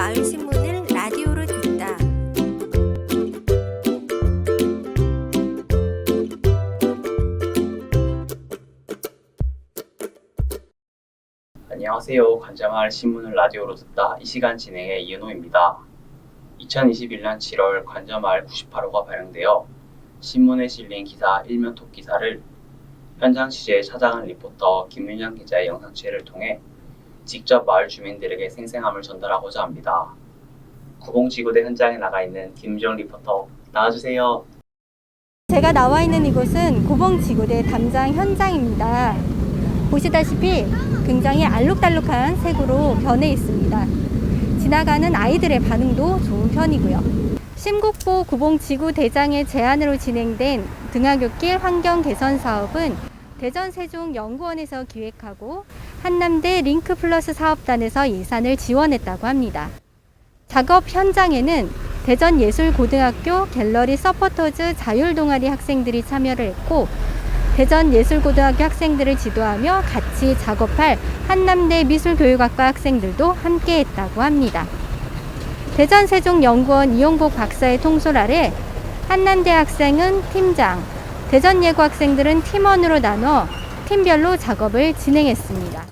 마을 신문을 라디오로 듣다. 안녕하세요. 관자마을 신문을 라디오로 듣다 이 시간 진행의 이은호입니다. 2021년 7월 관자마을 98호가 발행되어 신문에 실린 기사 일면톡 기사를 현장 취재에 찾아간 리포터 김윤영 기자의 영상 취재를 통해 직접 마을 주민들에게 생생함을 전달하고자 합니다. 구봉지구대 현장에 나가 있는 김정 리포터 나와주세요. 제가 나와 있는 이곳은 고봉지구대 담장 현장입니다. 보시다시피 굉장히 알록달록한 색으로 변해 있습니다. 지나가는 아이들의 반응도 좋은 편이고요. 심국보 고봉지구 대장의 제안으로 진행된 등하굣길 환경 개선 사업은 대전 세종 연구원에서 기획하고 한남대 링크 플러스 사업단에서 예산을 지원했다고 합니다. 작업 현장에는 대전 예술고등학교 갤러리 서포터즈 자율동아리 학생들이 참여를 했고 대전 예술고등학교 학생들을 지도하며 같이 작업할 한남대 미술교육학과 학생들도 함께 했다고 합니다. 대전 세종연구원 이용복 박사의 통솔 아래 한남대 학생은 팀장, 대전 예고 학생들은 팀원으로 나눠 팀별로 작업을 진행했습니다.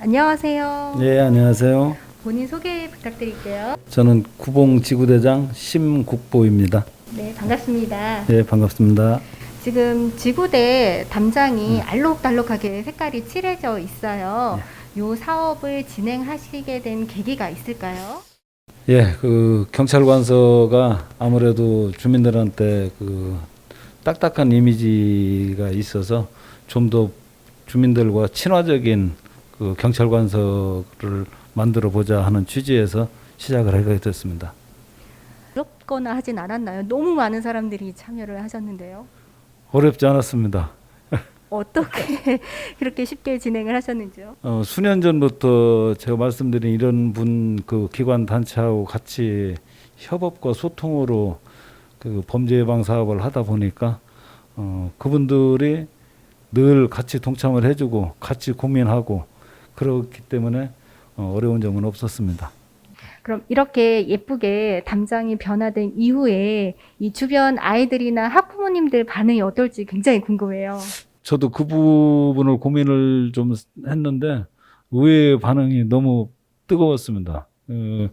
안녕하세요. 네, 안녕하세요. 본인 소개 부탁드릴게요. 저는 구봉 지구대장 심국보입니다. 네, 반갑습니다. 네, 반갑습니다. 지금 지구대 담장이 알록달록하게 색깔이 칠해져 있어요. 요 사업을 진행하시게 된 계기가 있을까요? 예, 그 경찰 관서가 아무래도 주민들한테 그 딱딱한 이미지가 있어서 좀 더 주민들과 친화적인 그 경찰 관서를 만들어 보자 하는 취지에서 시작을 하게 됐습니다. 어렵거나 하진 않았나요? 너무 많은 사람들이 참여를 하셨는데요. 어렵지 않았습니다. 어떻게 그렇게 쉽게 진행을 하셨는지요? 어, 수년 전부터 제가 말씀드린 이런 분 그 기관 단체하고 같이 협업과 소통으로 그 범죄 예방 사업을 하다 보니까 어, 그분들이 늘 같이 동참을 해주고 같이 고민하고 그렇기 때문에 어, 어려운 점은 없었습니다. 그럼 이렇게 예쁘게 담장이 변화된 이후에 이 주변 아이들이나 학부모님들 반응이 어떨지 굉장히 궁금해요. 저도 그 부분을 고민을 좀 했는데 의외의 반응이 너무 뜨거웠습니다. 어,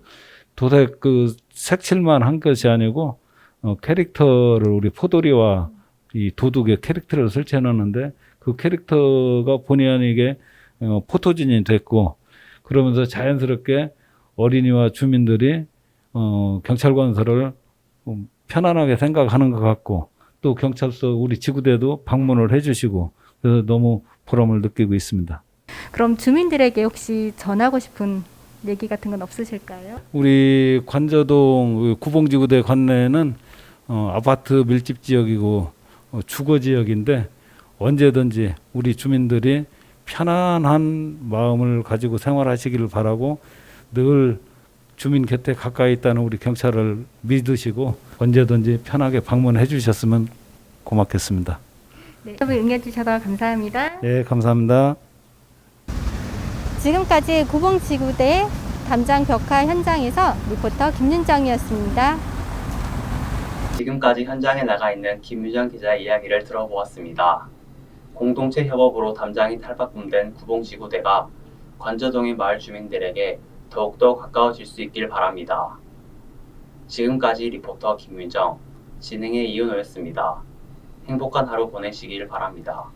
도색 그 색칠만 한 것이 아니고 어, 캐릭터를 우리 포도리와 이 도둑의 캐릭터를 설치해 놨는데 그 캐릭터가 본의 아니게 어, 포토진이 됐고 그러면서 자연스럽게 어린이와 주민들이 어, 경찰관서를 좀 편안하게 생각하는 것 같고 또 경찰서 우리 지구대도 방문을 해주시고 그래서 너무 보람을 느끼고 있습니다. 그럼 주민들에게 혹시 전하고 싶은 얘기 같은 건 없으실까요? 우리 관저동 그 구봉지구대 관내는 어, 아파트 밀집 지역이고 어, 주거 지역인데 언제든지 우리 주민들이 편안한 마음을 가지고 생활하시기를 바라고 늘 주민 곁에 가까이 있다는 우리 경찰을 믿으시고 언제든지 편하게 방문해 주셨으면 고맙겠습니다. 네, 수업을 응해주셔서 감사합니다. 예, 감사합니다. 지금까지 구봉지구대 담장 벽화 현장에서 리포터 김윤정이었습니다. 지금까지 현장에 나가 있는 김유정 기자의 이야기를 들어보았습니다. 공동체 협업으로 담장이 탈바꿈된 구봉지구대가 관저동의 마을 주민들에게 더욱더 가까워질 수 있길 바랍니다. 지금까지 리포터 김윤정, 진행의 이은호였습니다. 행복한 하루 보내시길 바랍니다.